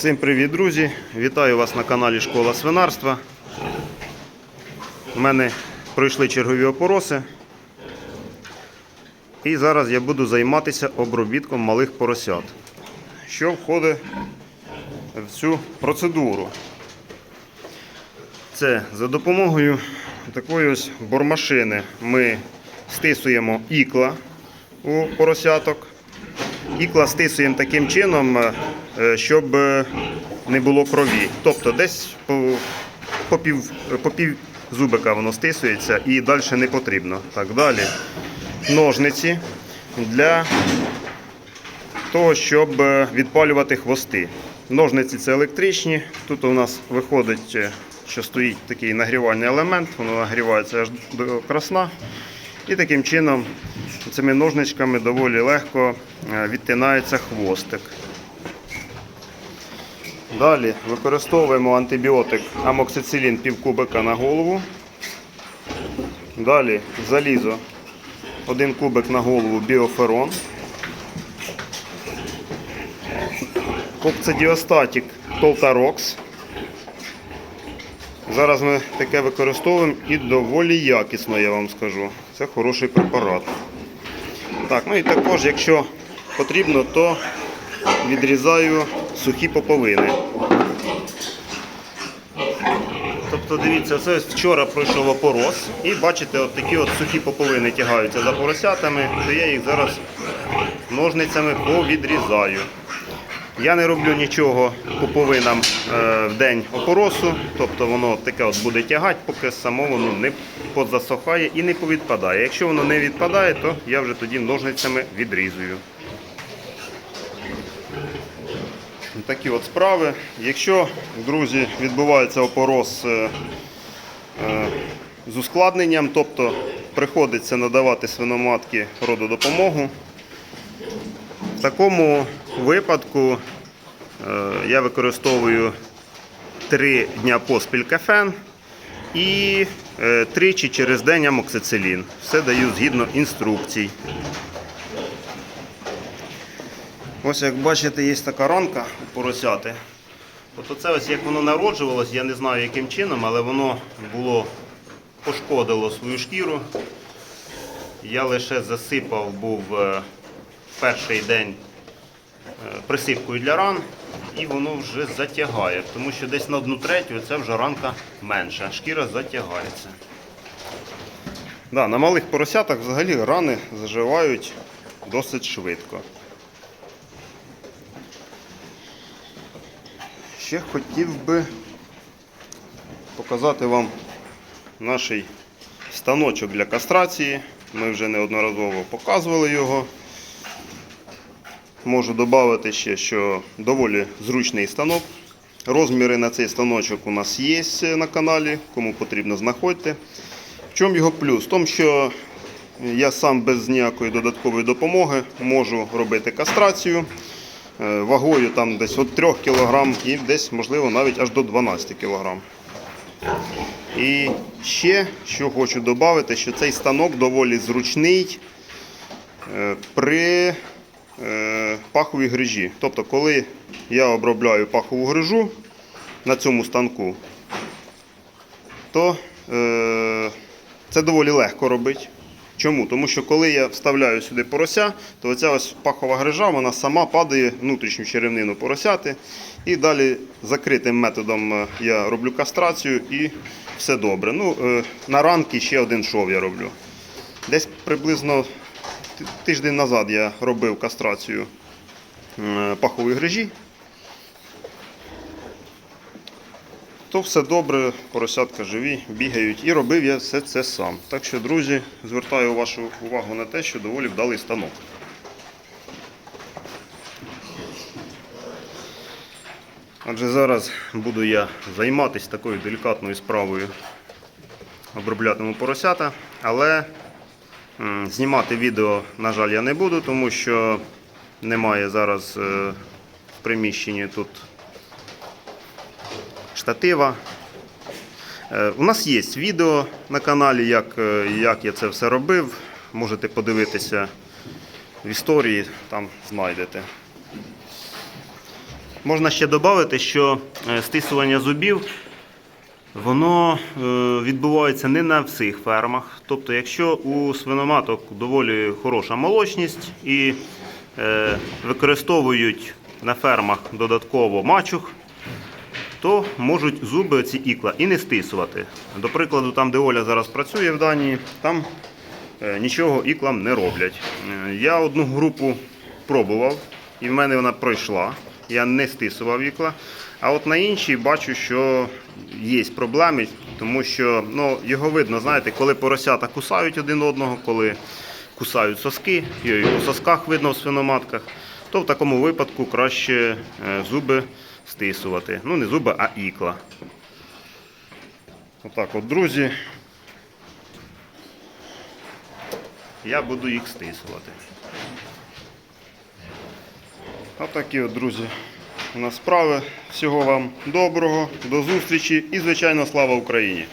Всім привіт, друзі! Вітаю вас на каналі Школа свинарства. У мене пройшли чергові опороси. І зараз я буду займатися обробітком малих поросят. Що входить в цю процедуру? Це за допомогою такої ось бормашини ми стисуємо ікла у поросяток. Ікла стисуємо таким чином, е, щоб е, не було крові. Тобто десь по, по, пів, по пів зубика воно стисується і далі не потрібно. Так, далі ножниці для того, щоб е, відпалювати хвости. Ножниці це електричні. Тут у нас виходить, е, що стоїть такий нагрівальний елемент, воно нагрівається аж до красна. І таким чином цими ножничками доволі легко е, відтинається хвостик. Далі використовуємо антибіотик амоксицилін пів кубика на голову. Далі залізо один кубик на голову біоферон. Кокцидіостатік Толтарокс. Зараз ми таке використовуємо і доволі якісно, я вам скажу. Це хороший препарат. Так, ну і також, якщо потрібно, то відрізаю сухі поповини. Тобто, дивіться, це вчора пройшов опорос, і бачите, от такі от сухі поповини тягаються за поросятами, то я їх зараз ножницями повідрізаю. Я не роблю нічого пуповинам е, в день опоросу, тобто воно таке от буде тягати, поки само воно не позасохає і не повідпадає. Якщо воно не відпадає, то я вже тоді ножницями відрізую. Такі от справи. Якщо, друзі, відбувається опорос е, е, з ускладненням, тобто приходиться надавати свиноматки рододопомогу, в такому випадку е, я використовую 3 дня поспіль кафен і е, тричі через день амоксицилін. Все даю згідно інструкцій. Ось як бачите, є така ранка у поросяти. От оце ось як воно народжувалось, я не знаю яким чином, але воно було пошкодило свою шкіру. Я лише засипав був е, перший день присипкою для ран, і воно вже затягає, тому що десь на одну третю це вже ранка менша, шкіра затягається. Да, на малих поросятах взагалі рани заживають досить швидко. Ще хотів би показати вам наш станочок для кастрації. Ми вже неодноразово показували його. Можу додати ще, що доволі зручний станок. Розміри на цей станочок у нас є на каналі, кому потрібно знаходьте. В чому його плюс? В тому, що я сам без ніякої додаткової допомоги можу робити кастрацію е, вагою там десь від 3 кг і десь, можливо, навіть аж до 12 кг. І ще, що хочу додати, що цей станок доволі зручний е, при е, паховій грижі. Тобто, коли я обробляю пахову грижу на цьому станку, то е, це доволі легко робити. Чому? Тому що коли я вставляю сюди порося, то оця ось пахова грижа вона сама падає внутрішню черевнину поросяти. І далі закритим методом е, я роблю кастрацію і все добре. Ну, на ранки ще один шов я роблю. Десь приблизно тиждень назад я робив кастрацію пахової грижі. То все добре, поросятка живі, бігають. І робив я все це сам. Так що, друзі, звертаю вашу увагу на те, що доволі вдалий станок. Адже зараз буду я займатися такою делікатною справою оброблятиму поросята, але знімати відео, на жаль, я не буду, тому що немає зараз е, в приміщенні тут штатива. Е, У нас є відео на каналі, як, е, як я це все робив. Можете подивитися в історії, там знайдете. Можна ще додати, що стисування зубів воно е, відбувається не на всіх фермах. Тобто, якщо у свиноматок доволі хороша молочність і е, використовують на фермах додатково мачух, то можуть зуби ці ікла і не стисувати. До прикладу, там, де Оля зараз працює в Данії, там е, нічого іклам не роблять. Я одну групу пробував, і в мене вона пройшла. Я не стисував ікла. А от на іншій бачу, що є проблеми, тому що ну, його видно, знаєте, коли поросята кусають один одного, коли кусають соски, і по сосках видно в свиноматках, то в такому випадку краще е, зуби стисувати. Ну, не зуби, а ікла. Отак от, друзі. Я буду їх стисувати. Отакі от, друзі, у справи. Всього вам доброго, до зустрічі і, звичайно, слава Україні!